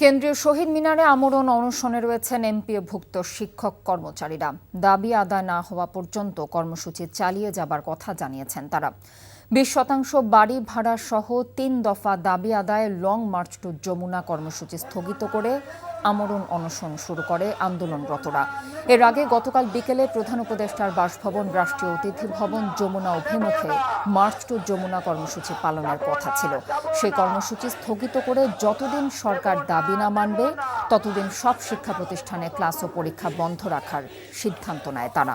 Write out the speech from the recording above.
কেন্দ্রীয় শহীদ মিনারে আমরণ অনশনে রয়েছেন এমপিওভুক্ত শিক্ষক কর্মচারীরা। দাবি আদায় না হওয়া পর্যন্ত কর্মসূচি চালিয়ে যাবার কথা জানিয়েছেন তারা। বিশ শতাংশ বাড়ি ভাড়া সহ তিন দফা দাবি আদায় লং মার্চ টু যমুনা কর্মসূচি স্থগিত করে আমরণ অনশন শুরু করে আন্দোলনরতরা। এর আগে গতকাল বিকেলে প্রধান উপদেষ্টার বাসভবন, রাষ্ট্রীয় অতিথি ভবন, যমুনা অভিমুখে মার্চ টু যমুনা কর্মসূচি পালনের কথা ছিল। সেই কর্মসূচি স্থগিত করে যতদিন সরকার দাবি না মানবে, ততদিন সব শিক্ষা প্রতিষ্ঠানে ক্লাস ও পরীক্ষা বন্ধ রাখার সিদ্ধান্ত নেয় তারা।